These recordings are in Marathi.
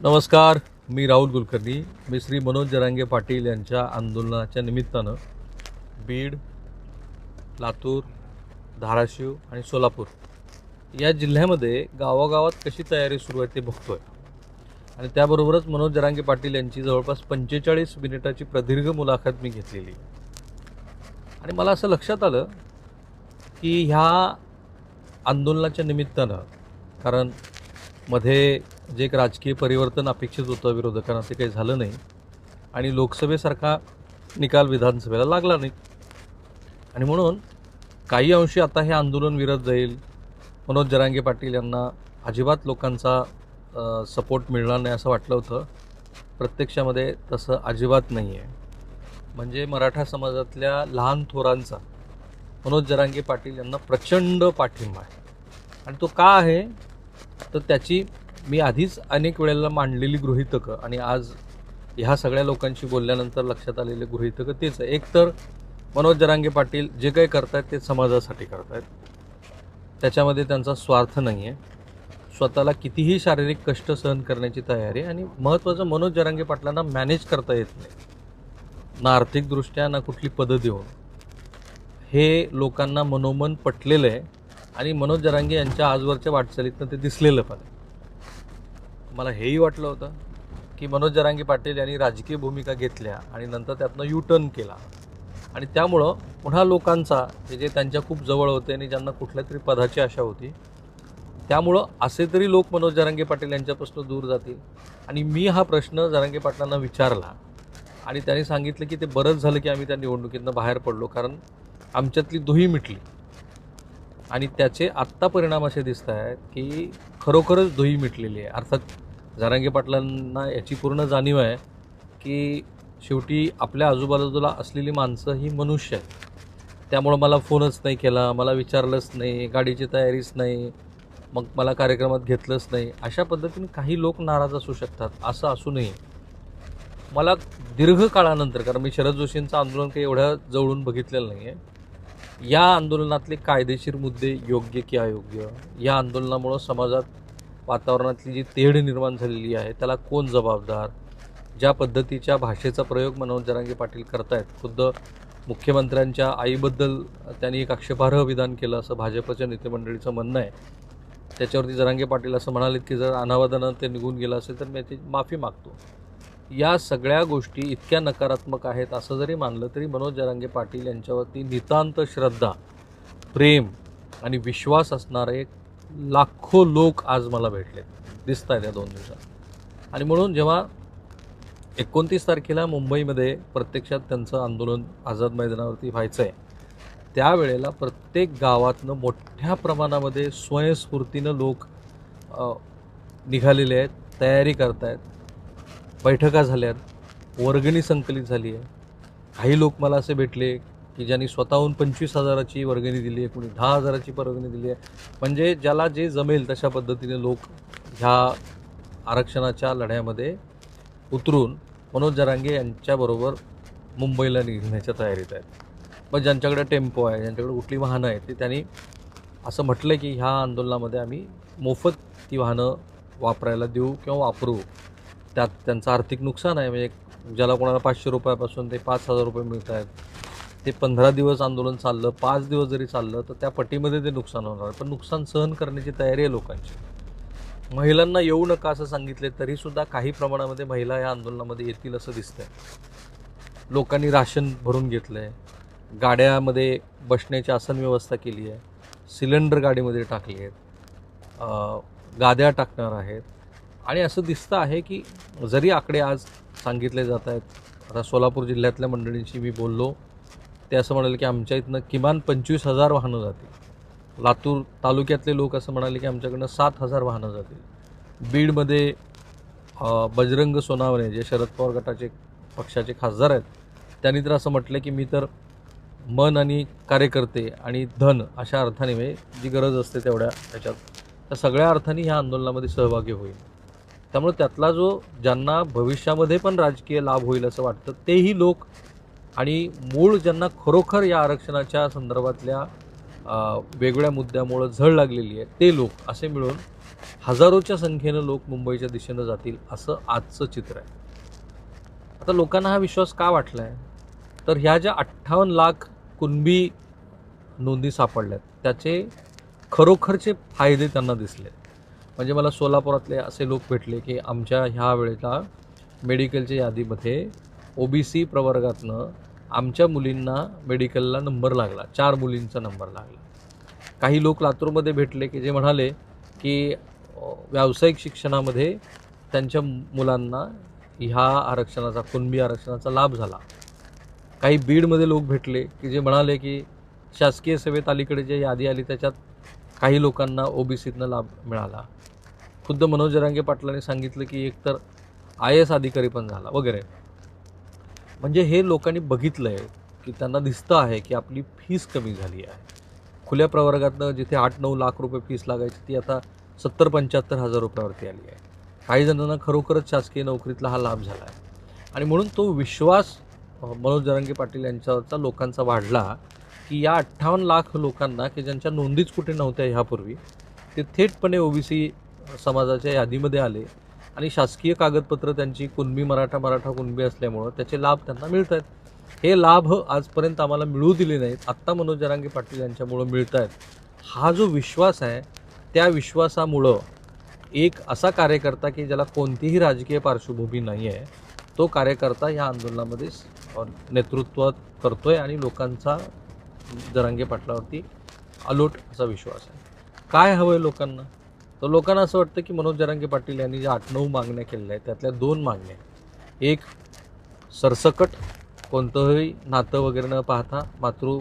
नमस्कार मी राहुल कुलकर्णी. मी श्री मनोज जरांगे पाटील यांच्या आंदोलनाच्या निमित्तानं बीड लातूर धाराशिव आणि सोलापूर या जिल्ह्यामध्ये गावागावात कशी तयारी सुरू आहे ते बघतोय. आणि त्याबरोबरच मनोज जरांगे पाटील यांची जवळपास पंचेचाळीस मिनिटाची प्रदीर्घ मुलाखत मी घेतलेली. आणि मला असं लक्षात आलं की ह्या आंदोलनाच्या निमित्तानं कारण मध्ये जे एक राजकीय परिवर्तन अपेक्षित होतं विरोधकांना ते काही झालं नाही. आणि लोकसभेसारखा निकाल विधानसभेला लागला नाही. आणि म्हणून काही अंशी आता हे आंदोलन विरत जाईल. मनोज जरांगे पाटील यांना अजिबात लोकांचा सपोर्ट मिळणार नाही असं वाटलं होतं. प्रत्यक्षामध्ये तसं अजिबात नाही आहे म्हणजे मराठा समाजातल्या लहान थोरांचा मनोज जरांगे पाटील यांना प्रचंड पाठिंबा आहे. आणि तो का आहे? तर त्याची मी आधीच अनेक वेळेला मांडलेली गृहितकं आणि आज ह्या सगळ्या लोकांशी बोलल्यानंतर लक्षात आलेले गृहितकं तेच आहे. एक तर मनोज जरांगे पाटील जे काही करतायत ते समाजासाठी करतायत. त्याच्यामध्ये त्यांचा स्वार्थ नाही आहे स्वतःला कितीही शारीरिक कष्ट सहन करण्याची तयारी आहे आणि महत्त्वाचं मनोज जरांगे पाटलांना मॅनेज करता येत नाही. ना आर्थिकदृष्ट्या ना कुठली पदं देऊन. हे लोकांना मनोमन पटलेलं आहे आणि मनोज जरांगे यांच्या आजवरच्या वाटचालीतनं ते दिसलेलं पण आहे. मला हेही वाटलं होतं की मनोज जरांगी पाटील यांनी राजकीय भूमिका घेतल्या आणि नंतर त्यातनं यू टर्न केला. आणि त्यामुळं पुन्हा लोकांचा हे जे त्यांच्या खूप जवळ होते आणि ज्यांना कुठल्या तरी पदाची आशा होती त्यामुळं असे तरी लोक मनोज जरांगे पाटील यांच्यापासून दूर जातील. आणि मी हा प्रश्न जरांगे पाटलांना विचारला आणि त्यांनी सांगितलं की ते बरंच झालं की आम्ही त्या निवडणुकीतनं बाहेर पडलो कारण आमच्यातली दुही मिटली. आणि त्याचे आत्ता परिणाम असे दिसत आहेत की खरोखरच दुही मिटलेली आहे. अर्थात जरांगे पाटलांना याची पूर्ण जाणीव आहे की शेवटी आपल्या आजूबाजूला असलेली माणसं ही मनुष्य आहेत. त्यामुळं मला फोनच नाही केला मला विचारलंच नाही गाडीची तयारीच नाही मग मला कार्यक्रमात घेतलंच नाही. अशा पद्धतीने काही लोक नाराज असू शकतात असं असू नये मला दीर्घ काळानंतर कारण मी शरद जोशींचं आंदोलन काही एवढ्या जवळून बघितलेलं नाही आहे या आंदोलनातले कायदेशीर मुद्दे योग्य की अयोग्य? या आंदोलनामुळं समाजात वातावरणातली जी तेढ निर्माण झालेली आहे त्याला कोण जबाबदार? ज्या पद्धतीच्या भाषेचा प्रयोग मनोज जरांगे पाटील करतायत खुद्द मुख्यमंत्र्यांच्या आईबद्दल त्यांनी एक आक्षेपार्ह विधान केलं असं भाजपच्या नेतेमंडळीचं म्हणणं आहे. त्याच्यावरती जरांगे पाटील असं म्हणालेत की जर अनावादानं ते निघून गेलं असेल तर मी त्याची माफी मागतो. या सगळ्या गोष्टी इतक्या नकारात्मक आहेत असं जरी मानलं तरी मनोज जरांगे पाटील यांच्यावरती नितांत श्रद्धा प्रेम आणि विश्वास असणारे लाखो लोक आज मला भेटले दिसत आहेत या दोन दिवसात. आणि म्हणून जेव्हा एकोणतीस तारखेला मुंबईमध्ये प्रत्यक्षात त्यांचं आंदोलन आझाद मैदानावरती व्हायचं आहे त्यावेळेला प्रत्येक गावातनं मोठ्या प्रमाणामध्ये स्वयंस्फूर्तीनं लोक निघालेले आहेत तयारी करतायत. बैठका झाल्यात वर्गणी संकलित झाली आहे काही लोक मला असे भेटले की ज्यांनी स्वतःहून पंचवीस हजाराची वर्गणी दिली आहे कोणी दहा हजाराची वर्गणी दिली आहे. म्हणजे ज्याला जे जमेल तशा पद्धतीने लोक ह्या आरक्षणाच्या लढ्यामध्ये उतरून मनोज जरांगे यांच्याबरोबर मुंबईला निघण्याच्या तयारीत आहेत. मग ज्यांच्याकडे टेम्पो आहे ज्यांच्याकडे कुठली वाहनं आहेत ते त्यांनी असं म्हटलं की ह्या आंदोलनामध्ये आम्ही मोफत ती वाहनं वापरायला देऊ किंवा वापरू. त्यात त्यांचं आर्थिक नुकसान आहे म्हणजे ज्याला कोणाला पाचशे रुपयापासून ते पाच हजार रुपये मिळत आहेत ते पंधरा दिवस आंदोलन चाललं पाच दिवस जरी चाललं तर त्या पटीमध्ये ते नुकसान होणार पण नुकसान सहन करण्याची तयारी आहे लोकांची. महिलांना येऊ नका असं सांगितले तरीसुद्धा काही प्रमाणामध्ये महिला या आंदोलनामध्ये येतील असं दिसतंय. लोकांनी राशन भरून घेतलं आहे गाड्यामध्ये बसण्याची आसन व्यवस्था केली आहे. सिलेंडर गाडीमध्ये टाकली आहेत. गाद्या टाकणार आहेत. आणि असं दिसतं आहे की जरी आकडे आज सांगितले जात आहेत आता सोलापूर जिल्ह्यातल्या मंडळींशी मी बोललो ते असं म्हणाले की आमच्या इथनं किमान पंचवीस हजार वाहनं जातील. लातूर तालुक्यातले लोक असं म्हणाले की आमच्याकडनं सात हजार वाहनं जातील. बीडमध्ये बजरंग सोनावणे जे शरद पवार गटाचे पक्षाचे खासदार आहेत त्यांनी तर असं म्हटलं की मी तर मन आणि कार्यकर्ते आणि धन अशा अर्थाने म्हणजे जी गरज असते तेवढ्या त्याच्यात त्या सगळ्या अर्थाने ह्या आंदोलनामध्ये सहभागी होईल. त्यामुळे त्यातला जो ज्यांना भविष्यामध्ये पण राजकीय लाभ होईल असं वाटतं तेही लोक आणि मूळ ज्यांना खरोखर या आरक्षणाच्या संदर्भातल्या वेगवेगळ्या मुद्द्यामुळं झळ लागलेली आहे ते लोक असे मिळून हजारोच्या संख्येनं लोक मुंबईच्या दिशेनं जातील असं आजचं चित्र आहे. आता लोकांना हा विश्वास का वाटला आहे तर ह्या ज्या अठ्ठावन्न लाख कुणबी नोंदी सापडल्यात त्याचे खरोखरचे फायदे त्यांना दिसले. म्हणजे मला सोलापुरातले असे लोक भेटले की आमच्या ह्या वेळेला मेडिकलच्या यादीमध्ये ओ बी सी प्रवर्गातनं आमच्या मुलींना मेडिकलला नंबर लागला. चार मुलींचा नंबर लागला. काही लोक लातूरमध्ये भेटले की जे म्हणाले की व्यावसायिक शिक्षणामध्ये त्यांच्या मुलांना ह्या आरक्षणाचा कुणबी आरक्षणाचा लाभ झाला. काही बीडमध्ये लोक भेटले की जे म्हणाले की शासकीय सेवेत अलीकडे जे यादी आली त्याच्यात काही लोकांना ओबीसीतनं लाभ मिळाला. खुद्द मनोज जरांगे पाटलांनी सांगितलं की एकतर आय एस अधिकारी पण झाला वगैरे. म्हणजे हे लोकांनी बघितलं आहे की त्यांना दिसतं आहे की आपली फीस कमी झाली आहे. खुल्या प्रवर्गातनं जिथे आठ नऊ लाख रुपये फीस लागायची ती आता सत्तर पंच्याहत्तर हजार रुपयावरती आली आहे. काही जणांना खरोखरच शासकीय नोकरीतला हा लाभ झाला आहे. आणि म्हणून तो विश्वास मनोज जरांगे पाटील यांच्यावरचा लोकांचा वाढला की या अठ्ठावन्न लाख लोकांना की ज्यांच्या नोंदीच कुठे नव्हत्या ह्यापूर्वी ते थेटपणे ओबीसी समाजाच्या यादीमध्ये आले. आणि शासकीय कागदपत्र त्यांची कुणबी मराठा मराठा कुणबी असल्यामुळं त्याचे लाभ त्यांना मिळत आहेत हे लाभ आजपर्यंत आम्हाला मिळू दिले नाहीत. आत्ता मनोज जरांगे पाटील यांच्यामुळं मिळत आहेत हा जो विश्वास आहे त्या विश्वासामुळं एक असा कार्यकर्ता की ज्याला कोणतीही राजकीय पार्श्वभूमी नाही आहे तो कार्यकर्ता या आंदोलनामध्ये नेतृत्वात करतो आहे आणि लोकांचा जरांगे पाटलावरती अलोट असा विश्वास आहे. काय हवं आहे लोकांना? तर लोकांना असं वाटतं की मनोज जरांगे पाटील यांनी ज्या आठ नऊ मागण्या केलेल्या आहेत त्यातल्या दोन मागण्या एक सरसकट कोणतंही नातं वगैरे न पाहता मातृ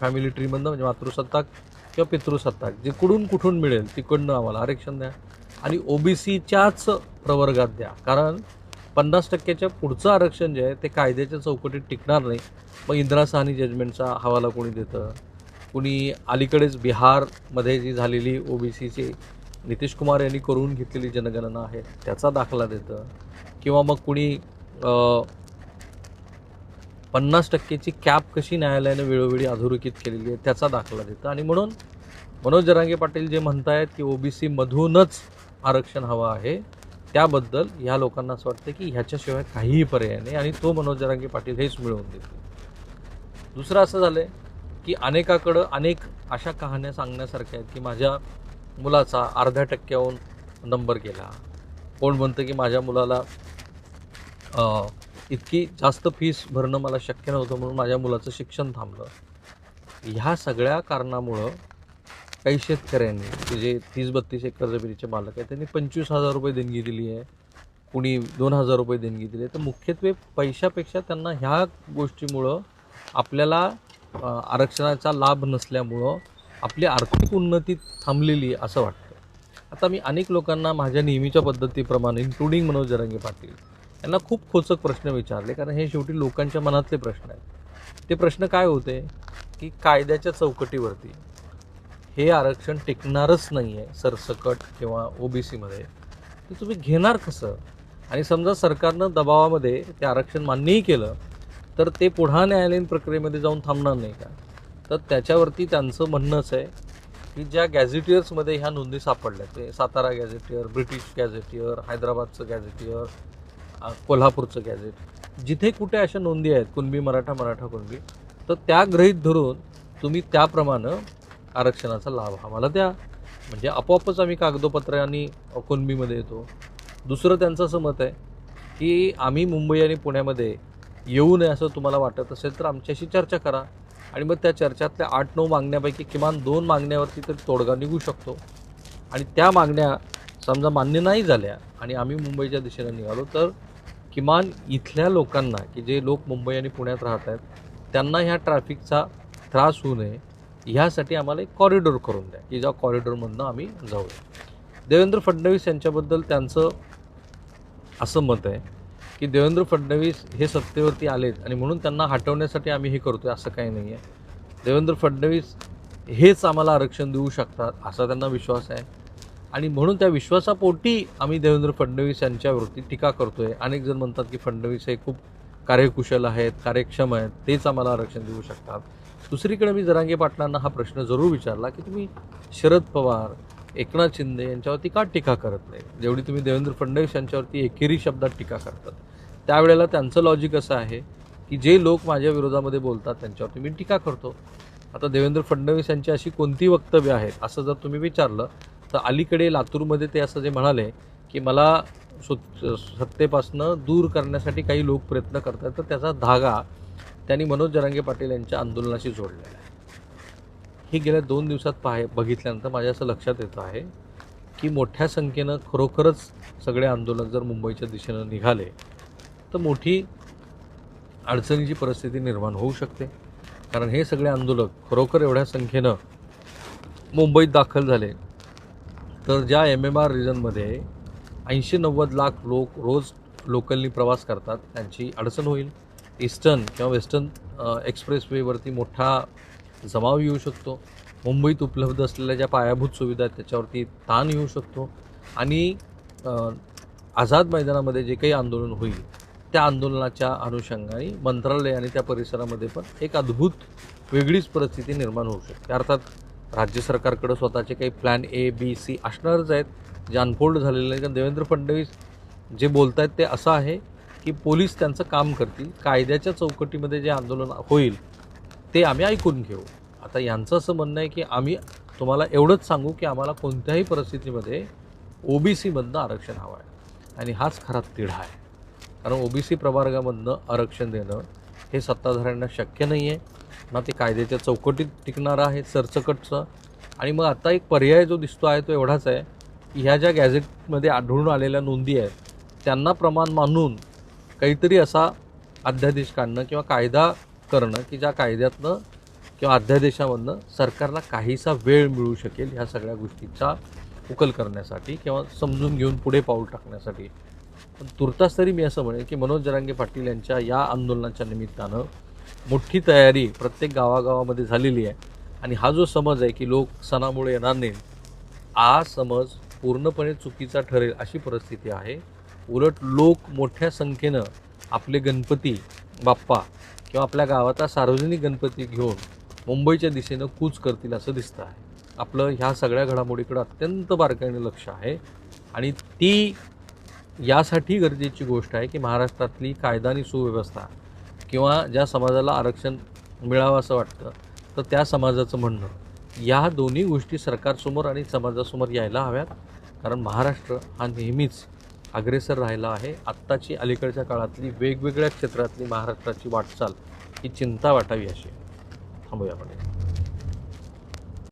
फॅमिली ट्रीमधनं म्हणजे मातृसत्ताक किंवा पितृसत्ताक जे कुठून कुठून मिळेल तिकडनं आम्हाला आरक्षण द्या. आणि ओबीसीच्याच प्रवर्गात द्या. कारण पन्नास टक्क्याच्या पुढचं आरक्षण जे आहे ते कायद्याच्या चौकटीत टिकणार नाही. मग इंदिरा साहनी जजमेंटचा हवाला कोणी देतं? कुणी अलीकडेच बिहारमध्ये जी झालेली ओबीसीची नितीश कुमार यांनी करून घेतलेली जनगणना आहे त्याचा दाखला देतं. किंवा मग कुणी पन्नास टक्केची कॅप कशी न्यायालयानं वेळोवेळी अधोरेखित केलेली आहे त्याचा दाखला देतं. आणि म्हणून मनोज जरांगे पाटील जे म्हणतायत की ओबीसीमधूनच आरक्षण हवं आहे त्याबद्दल ह्या लोकांना असं वाटतं की ह्याच्याशिवाय काहीही पर्याय नाही. आणि तो मनोज जरांगे पाटील हेच मिळवून देतील. दुसरं असं झालं आहे की अनेकाकडं अनेक अशा कहाण्या सांगण्यासारख्या आहेत की माझ्या मुलाचा अर्ध्या टक्क्याहून नंबर गेला. कोण म्हणतं की माझ्या मुलाला इतकी जास्त फीस भरणं मला शक्य नव्हतं म्हणून माझ्या मुलाचं शिक्षण थांबलं. ह्या सगळ्या कारणामुळं काही शेतकऱ्यांनी की जे तीस बत्तीस एकर जमिनीचे मालक आहेत त्यांनी पंचवीस हजार रुपये देणगी दिली आहे. कुणी दोन हजार रुपये देणगी दिली आहे. तर मुख्यत्वे पैशापेक्षा त्यांना ह्या गोष्टीमुळं आपल्याला आरक्षणाचा लाभ नसल्यामुळं आपली आर्थिक उन्नती थांबलेली आहे असं वाटतं. आता मी अनेक लोकांना माझ्या नेहमीच्या पद्धतीप्रमाणे इन्क्लुडिंग मनोज जरांगे पाटील यांना खूप खोचक प्रश्न विचारले. कारण हे शेवटी लोकांच्या मनातले प्रश्न आहेत. ते प्रश्न काय होते? की कायद्याच्या चौकटीवरती हे आरक्षण टिकणारच नाही आहे सरसकट किंवा ओ ओबीसीमध्ये. तर तुम्ही घेणार कसं? आणि समजा सरकारनं दबावामध्ये ते आरक्षण मान्यही केलं तर ते पुढा न्यायालयीन प्रक्रियेमध्ये जाऊन थांबणार नाही का? तर त्याच्यावरती त्यांचं म्हणणंच आहे की ज्या गॅझेटियर्समध्ये ह्या नोंदी सापडल्या ते सातारा गॅझेटियर ब्रिटिश गॅझेटियर हैदराबादचं गॅझेटियर कोल्हापूरचं गॅझेट जिथे कुठे अशा नोंदी आहेत कुणबी मराठा मराठा कुणबी तर त्या गृहीत धरून तुम्ही त्याप्रमाणे आरक्षणाचा लाभ आम्हाला द्या. म्हणजे आपोआपच आम्ही कागदोपत्र आणि कुणबीमध्ये येतो. दुसरं त्यांचं असं मत आहे की आम्ही मुंबई आणि पुण्यामध्ये येऊ नये असं तुम्हाला वाटत असेल तर आमच्याशी चर्चा करा. आणि मग त्या चर्चातल्या आठ नऊ मागण्यापैकी किमान दोन मागण्यावरती तरी तोडगा निघू शकतो. आणि त्या मागण्या समजा मान्य नाही झाल्या आणि आम्ही मुंबईच्या दिशेने निघालो तर किमान इथल्या लोकांना की जे लोक मुंबई आणि पुण्यात राहत आहेत त्यांना ह्या ट्रॅफिकचा त्रास होऊ नये ह्यासाठी आम्हाला एक कॉरिडॉर करून द्या की ज्या कॉरिडॉरमधनं आम्ही जाऊया. देवेंद्र फडणवीस यांच्याबद्दल त्यांचं असं मत आहे की देवेंद्र फडणवीस हे सत्तेवरती आलेत आणि म्हणून त्यांना हटवण्यासाठी आम्ही हे करतोय असं काही नाही आहे देवेंद्र फडणवीस हेच आम्हाला आरक्षण देऊ शकतात असा त्यांना विश्वास आहे. आणि म्हणून त्या विश्वासापोटी आम्ही देवेंद्र फडणवीस यांच्यावरती टीका करतोय. अनेक जण म्हणतात की फडणवीस हे खूप कार्यकुशल आहेत कार्यक्षम आहेत तेच आम्हाला आरक्षण देऊ शकतात. दुसरीकडे मी जरांगे पाटलांना हा प्रश्न जरूर विचारला की तुम्ही शरद पवार एकनाथ शिंदे यांच्यावरती का टीका करत नाही? जेवढी तुम्ही देवेंद्र फडणवीस यांच्यावरती एकेरी शब्दात टीका करतात. त्यावेळेला त्यांचं लॉजिक असं आहे की जे लोक माझ्या विरोधामध्ये बोलतात त्यांच्यावरती मी टीका करतो. आता देवेंद्र फडणवीस यांची अशी कोणती वक्तव्य आहेत असं जर तुम्ही विचारलं तर अलीकडे लातूरमध्ये ते असं जे म्हणाले की मला सत्तेपासनं दूर करण्यासाठी काही लोक प्रयत्न करतात तर त्याचा धागा त्यांनी मनोज जरांगे पाटील यांच्या आंदोलनाशी जोडलेला आहे. हे गेल्या दोन दिवसात पाहे बघितल्यानंतर माझ्या असं लक्षात येतं आहे की मोठ्या संख्येनं खरोखरच सगळे आंदोलक जर मुंबईच्या दिशेनं निघाले तर मोठी अडचणीची परिस्थिती निर्माण होऊ शकते. कारण हे सगळे आंदोलक खरोखर एवढ्या संख्येनं मुंबईत दाखल झाले. तर ज्या एम एम आर रिजनमध्ये ऐंशी नव्वद लाख लोक रोज लोकलनी प्रवास करतात त्यांची अडचण होईल. ईस्टर्न किंवा वेस्टर्न एक्सप्रेसवेवरती मोठा जमाव येऊ शकतो. मुंबईत उपलब्ध असलेल्या ज्या पायाभूत सुविधा आहेत त्याच्यावरती ताण येऊ शकतो. आणि आझाद मैदानामध्ये जे काही आंदोलन होईल त्या आंदोलनाच्या अनुषंगाने मंत्रालय आणि त्या परिसरामध्ये पण एक अद्भुत वेगळीच परिस्थिती निर्माण होऊ शकते. अर्थात राज्य सरकारकडं स्वतःचे काही प्लॅन ए बी सी असणारच आहेत जे अनफोल्ड झालेले आहेत कारण देवेंद्र फडणवीस जे बोलत आहेत ते असं आहे की पोलीस त्यांचं काम करतील. कायद्याच्या चौकटीमध्ये जे आंदोलन होईल ते आम्ही ऐकून घेऊ. आता यांचं असं म्हणणं आहे की आम्ही तुम्हाला एवढंच सांगू की आम्हाला कोणत्याही परिस्थितीमध्ये ओ बी सीमधनं आरक्षण हवं आहे आणि हाच खरा तिढा आहे. कारण ओ बी सी प्रवर्गामधनं आरक्षण देणं हे सत्ताधाऱ्यांना शक्य नाही आहे ना ते कायद्याच्या चौकटीत टिकणारं आहे सरसकटचं. आणि मग आता एक पर्याय जो दिसतो आहे तो एवढाच आहे की ह्या ज्या गॅझेटमध्ये आढळून आलेल्या नोंदी आहेत त्यांना प्रमाण मानून काहीतरी असा अध्यादेश काढणं किंवा कायदा करणं की ज्या कायद्यातनं किंवा अध्यादेशामधनं सरकारला काहीसा वेळ मिळू शकेल ह्या सगळ्या गोष्टीचा उकल करण्यासाठी किंवा समजून घेऊन पुढे पाऊल टाकण्यासाठी. पण तुर्तास तरी मी असं म्हणेन की मनोज जरांगे पाटील यांच्या या आंदोलनाच्या निमित्तानं मोठी तयारी प्रत्येक गावागावामध्ये झालेली आहे. आणि हा जो समज आहे की लोक सणामुळे येणार नाही हा समज पूर्णपणे चुकीचा ठरेल अशी परिस्थिती आहे. उलट लोक मोठ्या संख्येनं आपले गणपती बाप्पा किंवा आपल्या गावाचा सार्वजनिक गणपती घेऊन मुंबईच्या दिशेनं कूच करतील असं दिसतं आहे. आपलं ह्या सगळ्या घडामोडीकडं अत्यंत बारकाईने लक्ष आहे आणि ती यासाठी गरजेची गोष्ट आहे की महाराष्ट्रातली कायदा आणि सुव्यवस्था किंवा ज्या समाजाला आरक्षण मिळावं असं वाटतं तर त्या समाजाचं म्हणणं. या दोन्ही गोष्टी सरकारसमोर आणि समाजासमोर यायला हव्यात कारण महाराष्ट्र हा नेहमीच अग्रेसर राहिला आहे. आत्ताची अलीकडच्या काळातली वेगवेगळ्या क्षेत्रातली महाराष्ट्राची वाटचाल ही चिंता वाटावी अशी. थांबूया आपण.